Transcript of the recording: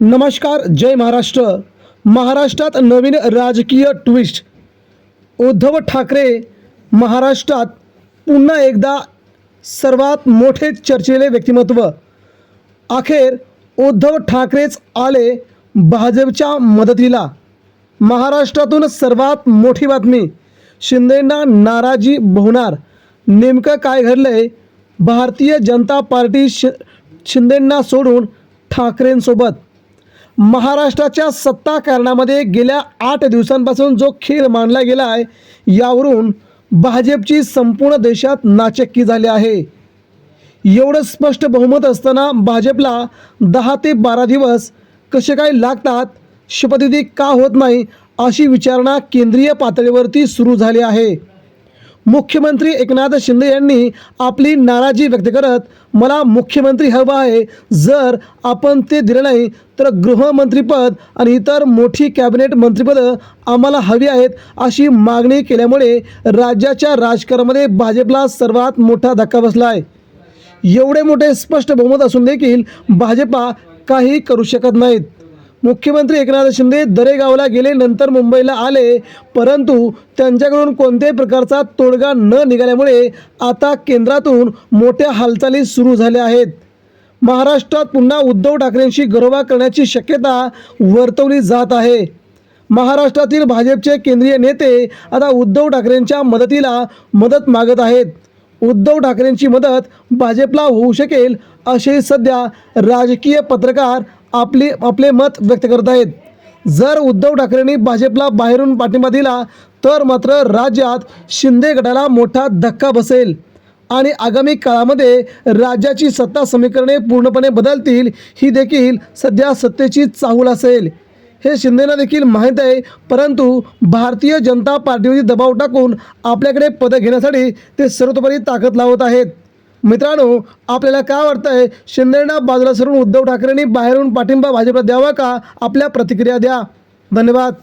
नमस्कार जय महाराष्ट्र. महाराष्ट्रात नवीन राजकीय ट्विस्ट उद्धव ठाकरे महाराष्ट्रात पुन्हा एकदा सर्वात मोठे चर्चेले व्यक्तिमत्व. अखेर उद्धव ठाकरेच आले भाजपच्या मदतीला. महाराष्ट्रातून सर्वात मोठी बातमी शिंदेंना नाराजी भोवणार. नेमकं काय घडलंय? भारतीय जनता पार्टी शि शिंदेंना सोडून ठाकरेंसोबत महाराष्ट्राच्या सत्ता कारणामध्ये गेल्या आठ दिवसांपासून जो खेळ मांडला गेला आहे यावरून भाजपची संपूर्ण देशात नाचक्की झाली आहे. एवढं स्पष्ट बहुमत असताना भाजपला दहा ते बारा दिवस कसे काय लागतात शपथविधी का होत नाही अशी विचारणा केंद्रीय पातळीवरती सुरू झाली आहे. मुख्यमंत्री एकनाथ शिंदे यांनी आपली नाराजी व्यक्त करत मला मुख्यमंत्री हवं आहे. जर आपण ते दिलं नाही तर गृहमंत्रीपद आणि इतर मोठी कॅबिनेट मंत्रिपदं आम्हाला हवी आहेत. अशी मागणी केल्यामुळे राज्याच्या राजकारणामध्ये भाजपला सर्वात मोठा धक्का बसला आहे एवढे मोठे स्पष्ट बहुमत असून देखील भाजपा काही करू शकत नाहीत. मुख्यमंत्री एकनाथ शिंदे दरेगावला गेले नंतर मुंबईला आले. परंतु त्यांच्याकडून कोणत्याही प्रकारचा तोडगा न निघाल्यामुळे आता केंद्रातून मोठ्या हालचाली सुरू झाल्या आहेत. महाराष्ट्रात पुन्हा उद्धव ठाकरेंशी गरोबा करण्याची शक्यता वर्तवली जात आहे. महाराष्ट्रातील भाजपचे केंद्रीय नेते आता उद्धव ठाकरेंच्या मदतीला मदत मागत आहेत. उद्धव ठाकरेंची मदत भाजपला होऊ शकेल असे सध्या राजकीय पत्रकार आपले आपले मत व्यक्त करत आहेत. जर उद्धव ठाकरेंनी भाजपला बाहेरून पाठिंबा दिला तर मात्र राज्यात शिंदे गटाला मोठा धक्का बसेल. आणि आगामी काळामध्ये राज्याची सत्ता समीकरणे पूर्णपणे बदलतील ही देखील सध्या सत्तेची चाहूल असेल. हे शिंदेना देखील माहीत आहे परंतु भारतीय जनता पार्टीवरती दबाव टाकून आपल्याकडे पदं घेण्यासाठी ते सर्वतोपरी ताकद लावत आहेत. मित्रांनो आपल्याला काय वाटतंय? शिंदेना बाजूला सरून उद्धव ठाकरेंनी बाहेरून पाठिंबा भाजपला द्यावा का? आपल्या प्रतिक्रिया द्या. धन्यवाद.